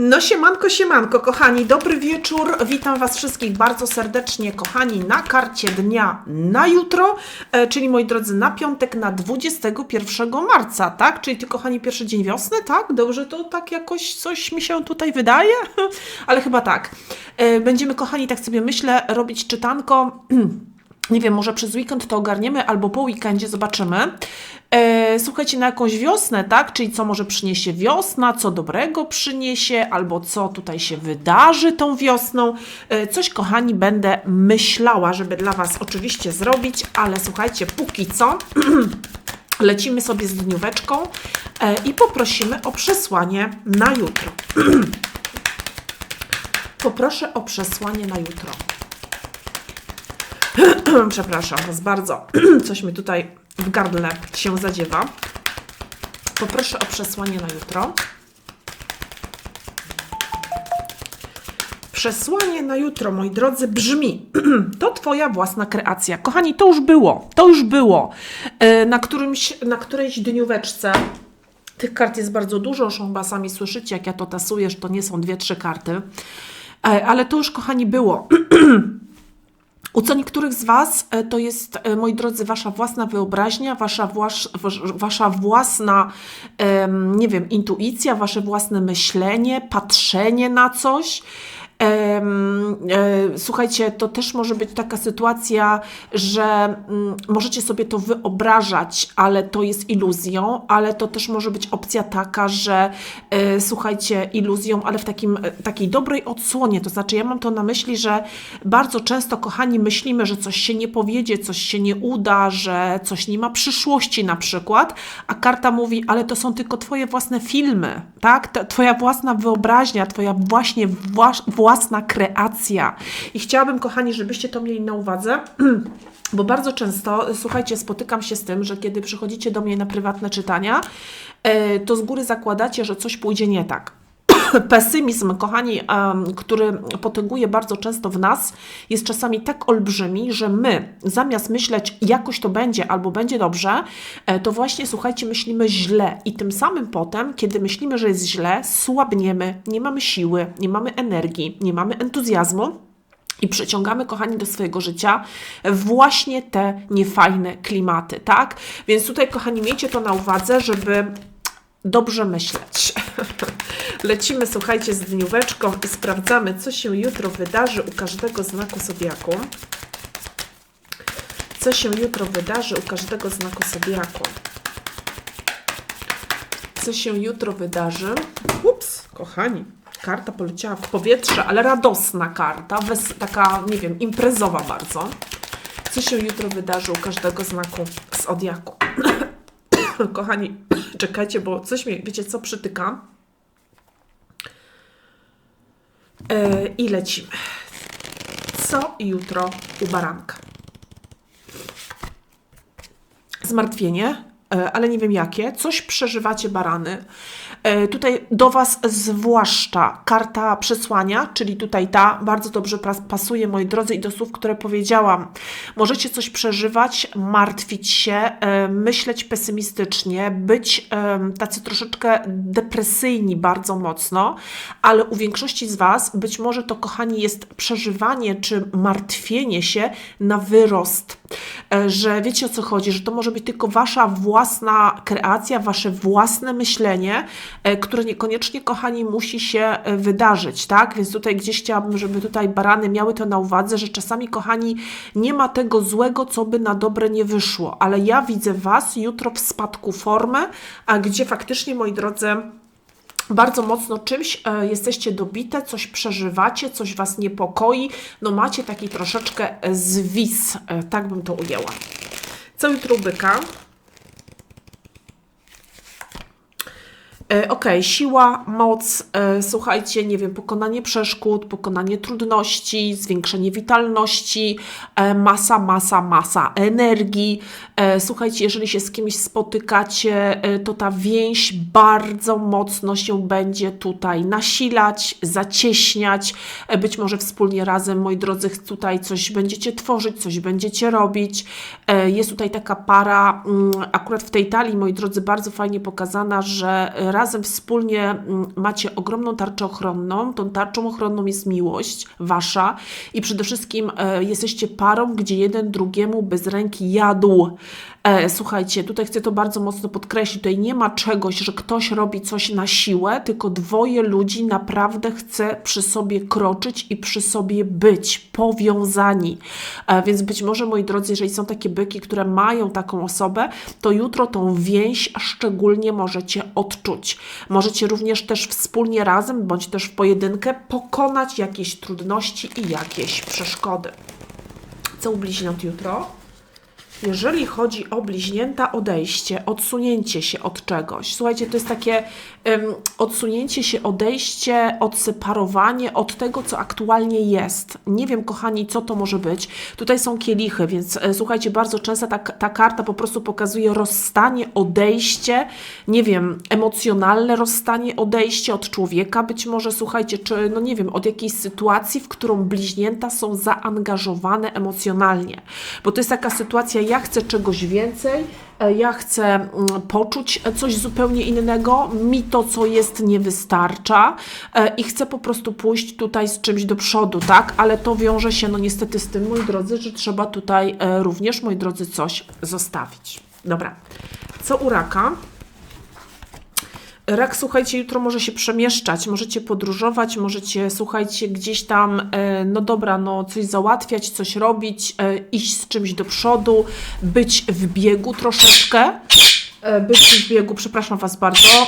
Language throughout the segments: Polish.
No siemanko, siemanko, kochani, dobry wieczór. Witam Was wszystkich bardzo serdecznie, kochani, na karcie dnia na jutro, e, czyli moi drodzy, na piątek, na 21 marca, tak? Czyli ty, kochani, pierwszy dzień wiosny, tak? Dobrze to tak jakoś coś mi się tutaj wydaje? Ale chyba tak. E, Będziemy, kochani, tak sobie myślę, robić czytanko. Nie wiem, może przez weekend to ogarniemy, albo po weekendzie zobaczymy. E, słuchajcie, na jakąś wiosnę, tak? Czyli co może przyniesie wiosna, co dobrego przyniesie, albo co tutaj się wydarzy tą wiosną. E, coś, kochani, będę myślała, żeby dla Was oczywiście zrobić, ale słuchajcie, póki co. Lecimy sobie z dnióweczką e, i poprosimy o przesłanie na jutro. Poproszę o przesłanie na jutro. Przepraszam Was bardzo. Coś mi tutaj w gardle się zadziewa. Poproszę o przesłanie na jutro. Przesłanie na jutro, moi drodzy, brzmi: To Twoja własna kreacja. Kochani, to już było. To już było. E, Na, którymś, na którejś dnióweczce. Tych kart jest bardzo dużo, chyba sami słyszycie, jak ja to tasuję, że to nie są dwie, trzy karty. E, Ale to już, kochani, było. U co niektórych z Was e, to jest, e, moi drodzy, Wasza własna wyobraźnia, Wasza, włas, wasz- wasza własna, nie wiem, intuicja, Wasze własne myślenie, patrzenie na coś. E, słuchajcie, to też może być taka sytuacja, że mm, możecie sobie to wyobrażać, ale to jest iluzją, ale to też może być opcja taka, że e, słuchajcie, iluzją, ale w takim, e, takiej dobrej odsłonie. To znaczy, ja mam to na myśli, że bardzo często, kochani, myślimy, że coś się nie powiedzie, coś się nie uda, że coś nie ma przyszłości na przykład, a karta mówi, ale to są tylko Twoje własne filmy, tak? Twoja własna wyobraźnia, Twoja właśnie włas, własna kreacja. I chciałabym, kochani, żebyście to mieli na uwadze. Bo bardzo często, słuchajcie, spotykam się z tym, że kiedy przychodzicie do mnie na prywatne czytania, e, to z góry zakładacie, że coś pójdzie nie tak pesymizm, kochani, który potęguje bardzo często w nas, jest czasami tak olbrzymi, że my zamiast myśleć, jakoś to będzie albo będzie dobrze, e, to właśnie, słuchajcie, myślimy źle i tym samym potem, kiedy myślimy, że jest źle, słabniemy, nie mamy siły, nie mamy energii, nie mamy entuzjazmu. I przyciągamy, kochani, do swojego życia właśnie te niefajne klimaty, tak? Więc tutaj, kochani, miejcie to na uwadze, żeby dobrze myśleć. Lecimy, słuchajcie, z dnióweczką i sprawdzamy, co się jutro wydarzy u każdego znaku zodiaku. Co się jutro wydarzy u każdego znaku zodiaku. Co się jutro wydarzy? Ups, kochani, karta poleciała w powietrze, ale radosna karta, taka, nie wiem, imprezowa bardzo. Co się jutro wydarzy u każdego znaku zodiaku? Kochani, czekajcie, bo coś mnie, wiecie co, przytyka. E, I lecimy. Co jutro u baranka? Zmartwienie, e, ale nie wiem jakie. Coś przeżywacie, barany. E, Tutaj do Was zwłaszcza karta przesłania, czyli tutaj ta bardzo dobrze pas- pasuje, moi drodzy, i do słów, które powiedziałam. Możecie coś przeżywać, martwić się, e, myśleć pesymistycznie, być em, tacy troszeczkę depresyjni bardzo mocno, ale u większości z Was być może to, kochani, jest przeżywanie czy martwienie się na wyrost. E, Że wiecie o co chodzi, że to może być tylko Wasza własna kreacja, Wasze własne myślenie, e, które niekoniecznie, kochani, musi się e, wydarzyć, tak? Więc tutaj gdzieś chciałabym, żeby tutaj barany miały to na uwadze, że czasami, kochani, nie ma tego złego, co by na dobre nie wyszło, ale ja widzę Was jutro w spadku formy, a gdzie faktycznie, moi drodzy, bardzo mocno czymś e, jesteście dobite, coś przeżywacie, coś Was niepokoi, no macie taki troszeczkę e, zwis, e, tak bym to ujęła. Co jutro byka? E, Okej, siła, moc, e, słuchajcie, nie wiem, pokonanie przeszkód, pokonanie trudności, zwiększenie witalności, e, masa, masa, masa energii. Słuchajcie, jeżeli się z kimś spotykacie, to ta więź bardzo mocno się będzie tutaj nasilać, zacieśniać. Być może wspólnie razem, moi drodzy, tutaj coś będziecie tworzyć, coś będziecie robić. Jest tutaj taka para, mm, akurat w tej talii, moi drodzy, bardzo fajnie pokazana, że razem wspólnie mm, macie ogromną tarczę ochronną. Tą tarczą ochronną jest miłość wasza i przede wszystkim e, jesteście parą, gdzie jeden drugiemu bez ręki jadł. E, słuchajcie, tutaj chcę to bardzo mocno podkreślić. Tutaj nie ma czegoś, że ktoś robi coś na siłę, tylko dwoje ludzi naprawdę chce przy sobie kroczyć i przy sobie być powiązani. E, więc być może, moi drodzy, jeżeli są takie byki, które mają taką osobę, to jutro tą więź szczególnie możecie odczuć. Możecie również też wspólnie razem, bądź też w pojedynkę pokonać jakieś trudności i jakieś przeszkody. Co u bliźniąt jutro? Jeżeli chodzi o bliźnięta odejście, odsunięcie się od czegoś. Słuchajcie, to jest takie um, odsunięcie się, odejście, odseparowanie od tego, co aktualnie jest. Nie wiem, kochani, co to może być. Tutaj są kielichy, więc e, słuchajcie, bardzo często ta, ta karta po prostu pokazuje rozstanie, odejście, nie wiem, emocjonalne rozstanie, odejście od człowieka, być może, słuchajcie, czy, no nie wiem, od jakiejś sytuacji, w którą bliźnięta są zaangażowane emocjonalnie. Bo to jest taka sytuacja, ja chcę czegoś więcej, e, ja chcę mm, poczuć coś zupełnie innego, mi to, co jest, nie wystarcza e, i chcę po prostu pójść tutaj z czymś do przodu, tak? Ale to wiąże się, no niestety, z tym, moi drodzy, że trzeba tutaj e, również, moi drodzy, coś zostawić. Dobra. Co u raka? Rak, słuchajcie, jutro może się przemieszczać, możecie podróżować, możecie, słuchajcie, gdzieś tam, e, no dobra, no coś załatwiać, coś robić, e, iść z czymś do przodu, być w biegu troszeczkę. E, być w biegu, przepraszam Was bardzo.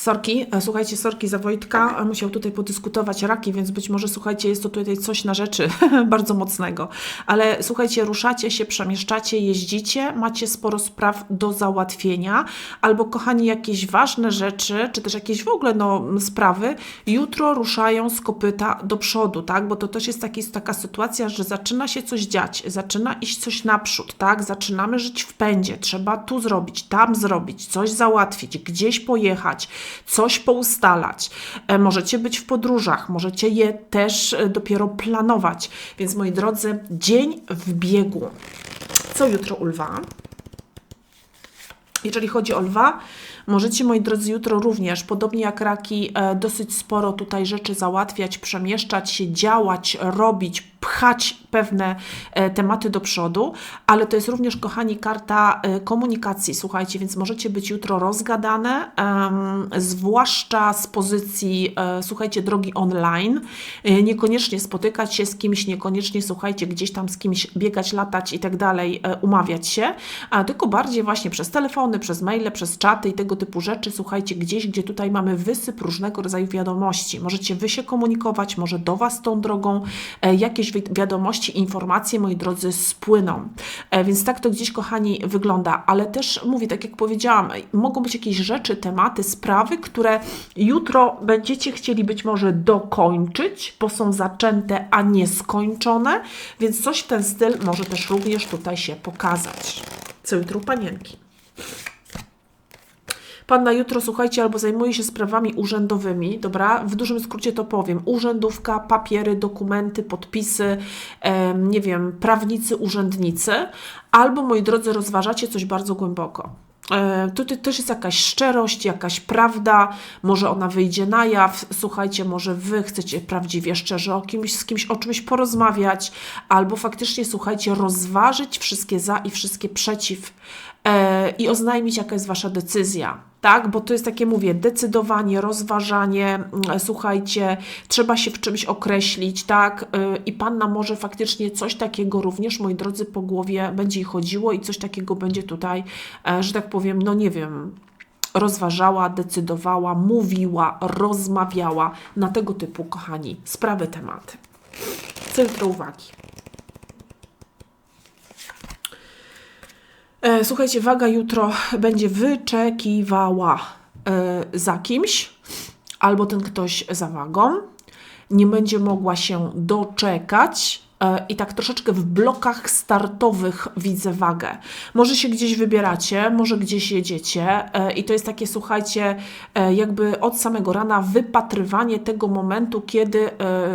Sorki, e, słuchajcie, sorki za Wojtka, musiał tutaj podyskutować raki, więc być może, słuchajcie, jest to tutaj coś na rzeczy bardzo mocnego. Ale słuchajcie, ruszacie się, przemieszczacie, jeździcie, macie sporo spraw do załatwienia, albo kochani, jakieś ważne rzeczy, czy też jakieś w ogóle no, sprawy, jutro ruszają z kopyta do przodu, tak? Bo to też jest taki, taka sytuacja, że zaczyna się coś dziać, zaczyna iść coś naprzód, tak? Zaczynamy żyć w pędzie, trzeba tu zrobić, tam zrobić, coś załatwić, gdzieś pojechać coś poustalać. E, możecie być w podróżach, możecie je też e, dopiero planować. Więc moi drodzy, dzień w biegu. Co jutro u lwa? Jeżeli chodzi o lwa, możecie, moi drodzy, jutro również, podobnie jak raki, e, dosyć sporo tutaj rzeczy załatwiać, przemieszczać się, działać, robić, pchać pewne e, tematy do przodu, ale to jest również, kochani, karta e, komunikacji. Słuchajcie, więc możecie być jutro rozgadane, zwłaszcza z pozycji, e, słuchajcie, drogi online. Niekoniecznie spotykać się z kimś, niekoniecznie, słuchajcie, gdzieś tam z kimś biegać, latać i tak dalej, umawiać się, a tylko bardziej właśnie przez telefony, przez maile, przez czaty i tego typu rzeczy. Słuchajcie, gdzieś, gdzie tutaj mamy wysyp różnego rodzaju wiadomości. Możecie wy się komunikować, może do Was tą drogą jakieś jakieś wiadomości, informacje, moi drodzy, spłyną. E, więc tak to gdzieś, kochani, wygląda, ale też mówię, tak jak powiedziałam, mogą być jakieś rzeczy, tematy, sprawy, które jutro będziecie chcieli być może dokończyć, bo są zaczęte, a nie skończone, więc coś w ten styl może też również tutaj się pokazać. Co jutro, panienki? Pan na jutro, słuchajcie, albo zajmuje się sprawami urzędowymi, dobra? W dużym skrócie to powiem. Urzędówka, papiery, dokumenty, podpisy, e, nie wiem, prawnicy, urzędnicy, albo, moi drodzy, rozważacie coś bardzo głęboko. E, tutaj też jest jakaś szczerość, jakaś prawda, może ona wyjdzie na jaw. Słuchajcie, może wy chcecie prawdziwie, szczerze o kimś, z kimś o czymś porozmawiać, albo faktycznie, słuchajcie, rozważyć wszystkie za i wszystkie przeciw e, i oznajmić, jaka jest wasza decyzja tak? Bo to jest takie, mówię, decydowanie, rozważanie, mm, słuchajcie, trzeba się w czymś określić, tak? Y, I Panna może faktycznie coś takiego również, moi drodzy, po głowie będzie chodziło i coś takiego będzie tutaj, e, że tak powiem, no nie wiem, rozważała, decydowała, mówiła, rozmawiała na tego typu, kochani, sprawy, tematy. Centrum uwagi. Słuchajcie, waga jutro będzie wyczekiwała e, za kimś, albo ten ktoś za wagą. Nie będzie mogła się doczekać, e, i tak troszeczkę w blokach startowych widzę wagę. Może się gdzieś wybieracie, może gdzieś jedziecie e, i to jest takie, słuchajcie, e, jakby od samego rana wypatrywanie tego momentu, kiedy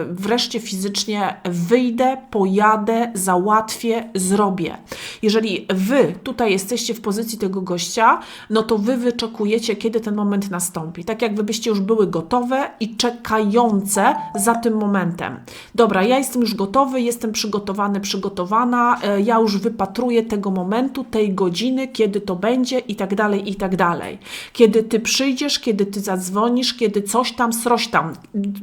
wreszcie fizycznie wyjdę, pojadę, załatwię, zrobię. Jeżeli wy tutaj jesteście w pozycji tego gościa, no to wy wyczekujecie, kiedy ten moment nastąpi. Tak jakby byście już były gotowe i czekające za tym momentem. Dobra, ja jestem już gotowy, jestem przygotowany, przygotowana, e, ja już wypatruję tego momentu, tej godziny, kiedy to będzie i tak dalej, i tak dalej. Kiedy ty przyjdziesz, kiedy ty zadzwonisz, kiedy coś tam, sroś tam.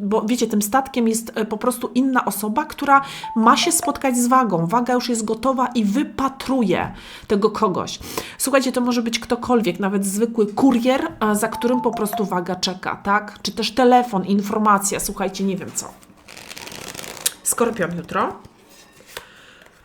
Bo wiecie, tym statkiem jest e, po prostu inna osoba, która ma się spotkać z wagą. Waga już jest gotowa i wypatruje tego kogoś. Słuchajcie, to może być ktokolwiek, nawet zwykły kurier, za którym po prostu waga czeka, tak? Czy też telefon, informacja, słuchajcie, nie wiem co. Skorpion jutro.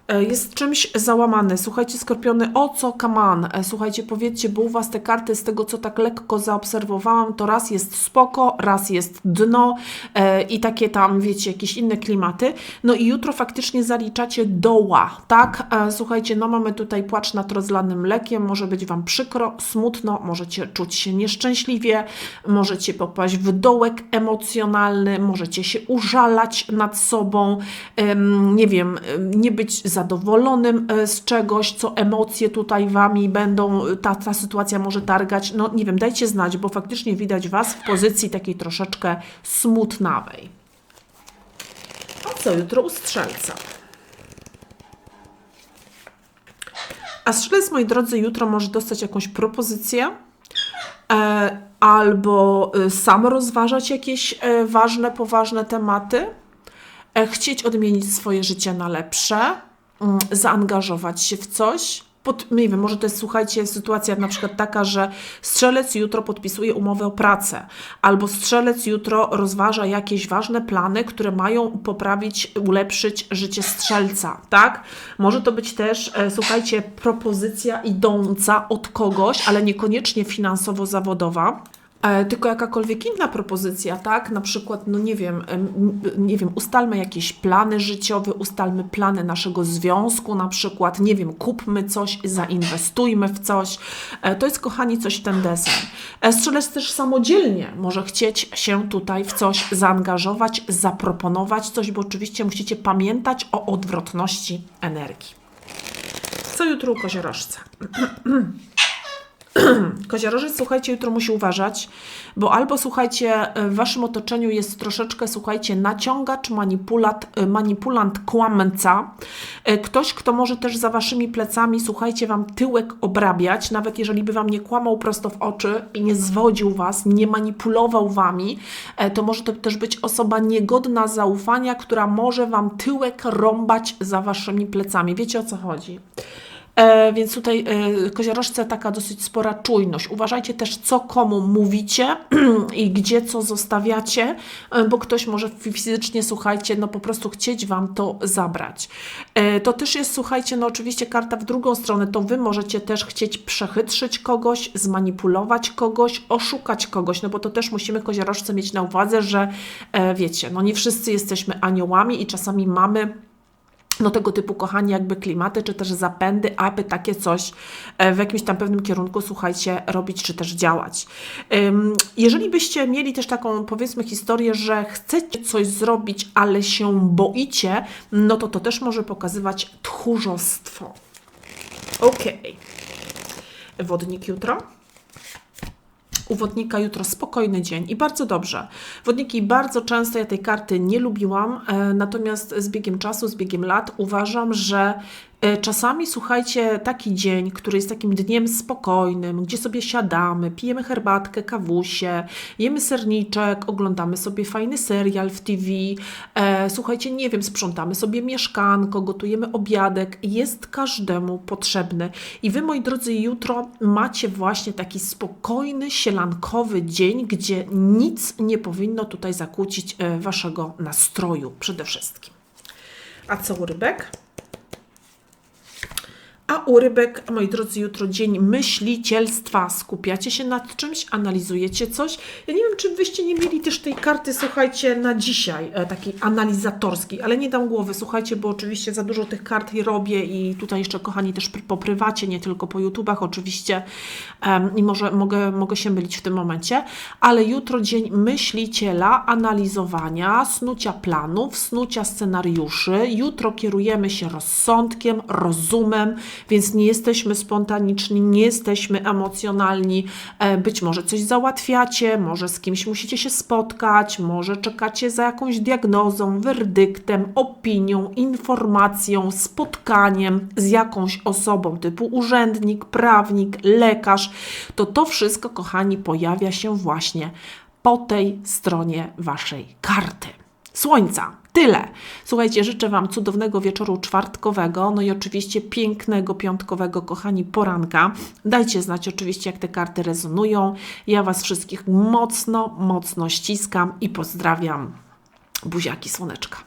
E, jest czymś załamany. Słuchajcie, skorpiony, o co kaman? E, słuchajcie, powiedzcie, bo u Was te karty, z tego co tak lekko zaobserwowałam, to raz jest spoko, raz jest dno e, i takie tam, wiecie, jakieś inne klimaty. No i jutro faktycznie zaliczacie doła, tak? E, słuchajcie, no mamy tutaj płacz nad rozlanym mlekiem, może być Wam przykro, smutno, możecie czuć się nieszczęśliwie, możecie popaść w dołek emocjonalny, możecie się użalać nad sobą, nie wiem, nie być zadowolonym e, z czegoś, co emocje tutaj Wami będą, ta, ta sytuacja może targać. No nie wiem, dajcie znać, bo faktycznie widać Was w pozycji takiej troszeczkę smutnawej. A co jutro u strzelca? A strzelec, moi drodzy, jutro może dostać jakąś propozycję, e, albo e, sam rozważać jakieś e, ważne, poważne tematy, e, chcieć odmienić swoje życie na lepsze, zaangażować się w coś. Pod, nie wiem, może to jest, słuchajcie, sytuacja na przykład taka, że strzelec jutro podpisuje umowę o pracę, albo strzelec jutro rozważa jakieś ważne plany, które mają poprawić, ulepszyć życie strzelca, tak? Może to być też, e, słuchajcie, propozycja idąca od kogoś, ale niekoniecznie finansowo-zawodowa tylko jakakolwiek inna propozycja, tak? Na przykład, no nie wiem, nie wiem, ustalmy jakieś plany życiowe, ustalmy plany naszego związku, na przykład, nie wiem, kupmy coś, zainwestujmy w coś. E, to jest, kochani, coś ten desen. E, strzelec też samodzielnie może chcieć się tutaj w coś zaangażować, zaproponować coś, bo oczywiście musicie pamiętać o odwrotności energii. Co jutro u koziorożca? Koziorożec, słuchajcie, jutro musi uważać, bo albo słuchajcie, w waszym otoczeniu jest troszeczkę, słuchajcie, naciągacz, manipulat, manipulant, kłamca. E, ktoś, kto może też za waszymi plecami, słuchajcie, wam tyłek obrabiać, nawet jeżeli by wam nie kłamał prosto w oczy i nie zwodził was, nie manipulował wami, e, to może to też być osoba niegodna zaufania, która może wam tyłek rąbać za waszymi plecami. Wiecie o co chodzi? E, więc tutaj e, koziorożce taka dosyć spora czujność. Uważajcie też, co komu mówicie i gdzie co zostawiacie, e, bo ktoś może fizycznie, słuchajcie, no po prostu chcieć Wam to zabrać. E, to też jest, słuchajcie, no oczywiście karta w drugą stronę, to Wy możecie też chcieć przechytrzyć kogoś, zmanipulować kogoś, oszukać kogoś, no bo to też musimy koziorożce mieć na uwadze, że wiecie, no nie wszyscy jesteśmy aniołami i czasami mamy no tego typu, kochani, jakby klimaty, czy też zapędy, aby takie coś e, w jakimś tam pewnym kierunku, słuchajcie, robić, czy też działać. Jeżeli byście mieli też taką, powiedzmy, historię, że chcecie coś zrobić, ale się boicie, no to to też może pokazywać tchórzostwo. Ok. Wodnik jutro u wodnika jutro spokojny dzień i bardzo dobrze. Wodniki bardzo często ja tej karty nie lubiłam, e, natomiast z biegiem czasu, z biegiem lat uważam, że czasami słuchajcie, taki dzień, który jest takim dniem spokojnym, gdzie sobie siadamy, pijemy herbatkę, kawusie, jemy serniczek, oglądamy sobie fajny serial w TV, e, słuchajcie, nie wiem, sprzątamy sobie mieszkanko, gotujemy obiadek, jest każdemu potrzebny. I wy, moi drodzy, jutro macie właśnie taki spokojny, sielankowy dzień, gdzie nic nie powinno tutaj zakłócić e, waszego nastroju przede wszystkim. A co rybek? A u rybek, moi drodzy, jutro dzień myślicielstwa. Skupiacie się nad czymś, analizujecie coś. Ja nie wiem, czy wyście nie mieli też tej karty, słuchajcie, na dzisiaj, e, takiej analizatorskiej, ale nie dam głowy, słuchajcie, bo oczywiście za dużo tych kart robię i tutaj jeszcze, kochani, też pr- po prywacie, nie tylko po YouTubach oczywiście em, i może mogę, mogę się mylić w tym momencie, ale jutro dzień myśliciela, analizowania, snucia planów, snucia scenariuszy. Jutro kierujemy się rozsądkiem, rozumem, więc nie jesteśmy spontaniczni, nie jesteśmy emocjonalni. E, Być może coś załatwiacie, może z kimś musicie się spotkać, może czekacie za jakąś diagnozą, werdyktem, opinią, informacją, spotkaniem z jakąś osobą typu urzędnik, prawnik, lekarz. To to wszystko, kochani, pojawia się właśnie po tej stronie waszej karty. Słońca. Tyle. Słuchajcie, życzę Wam cudownego wieczoru czwartkowego, no i oczywiście pięknego piątkowego, kochani, poranka. Dajcie znać oczywiście, jak te karty rezonują. Ja Was wszystkich mocno, mocno ściskam i pozdrawiam. Buziaki, słoneczka.